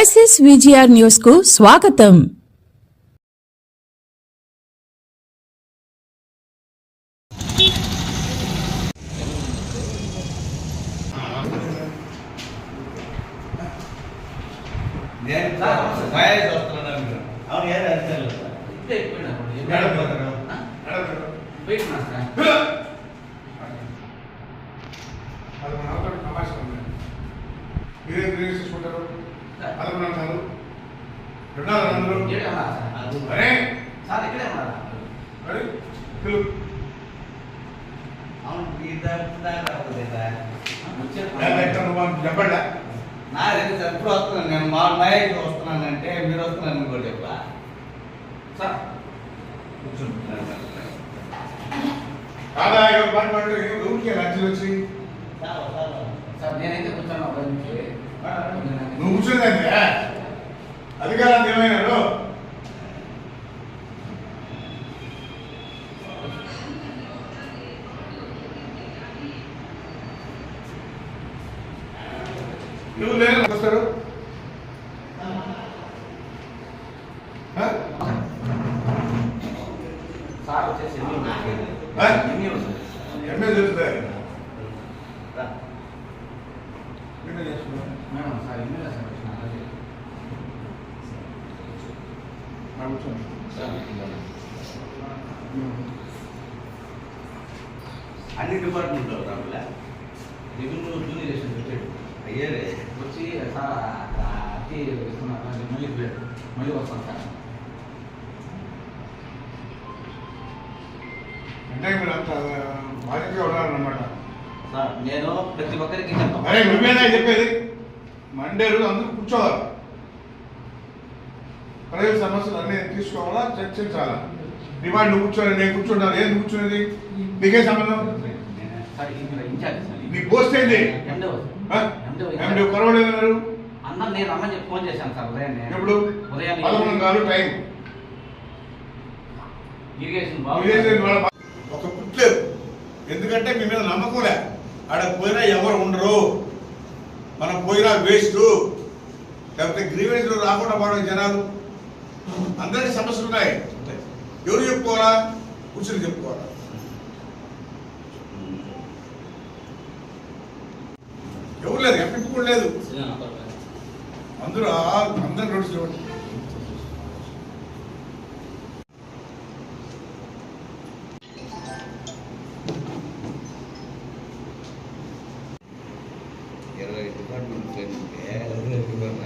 SS VGR news కు స్వాగతం నేను మ్యారేజ్ వస్తున్నాను మీరు అవును ఏదో అర్థం లేదు సార్. ఇప్పుడే అయిపోయినా కూడా. నడపడతారు. ఆ? నడపడతారు. పోయినా సార్. ఇక్కడే ఉన్నారా అరే సార్ ఇక్కడే ఉన్నారా? అరే పిలు అవును ఈ దాకా. చెప్పండి నా దగ్గర సార్ ఎప్పుడు వస్తున్నాను నేను మా మ్యారేజ్ వస్తున్నానంటే మీరు వస్తున్నాను కూడా చెప్పా సార్, కాదా మాట మాట ఊరికే లంచ్ వచ్చి. సార్ నేనైతే కూర్చోను ఒక నుంచి. నువ్వు కూర్చోదంటే అధికారాలు ఏమైనారు? నువ్వు లేదు వస్తారు? ఎంఏ తెలుస్తుంది మేడం, సార్ ఎన్ని అన్ని డిపార్ట్మెంట్లో రావులే రెవెన్యూ పెట్టాడు. అయ్యేరే వచ్చి సార్ ఆ అతి ఇస్తున్నారు మళ్ళీ. మళ్ళీ వస్తాను సార్ అంటే మీరు అంత బాధ్యతగా ఉన్నారన్నమాట సార్ నేను ప్రతి ఒక్కరికి నువ్వేనా చెప్పేది మండే రోజు అందరూ కూర్చోవాలి. ప్రజల సమస్యలు అన్నీ తీసుకోవాలా చర్చించాలా? డిమాండ్ నువ్వు కూర్చోవాలి నేను కూర్చుంటాను. ఏం కూర్చునేది? నీకే సంబంధం? నీ పోస్ట్ ఏంటి ఎండో కొరవలేదు అన్న నేను రమ్మని చెప్పి ఫోన్ చేశాను సార్ ఉదయాన్నే. ఎప్పుడు? ఉదయాన్నే. పదకొండు కాదు టైం. ఇరిగేషన్ ఒక పుట్లేదు ఎందుకంటే మీ మీద నమ్మకంలే ఆడ పోయినా ఎవరు ఉండరు. మనం పోయినా వేస్ట్ లేకపోతే గ్రీవెన్స్ రాకుండా పోవడం జనాలు. అందరికీ సమస్యలు ఉన్నాయి. ఎవరు చెప్పుకోవాలా? కూర్చుని చెప్పుకోవాలా? ఎవరు లేదు ఎప్పుడు కూడా లేదు. అందరూ అందరూ ఇవ్వండి. 하면 되는데 그건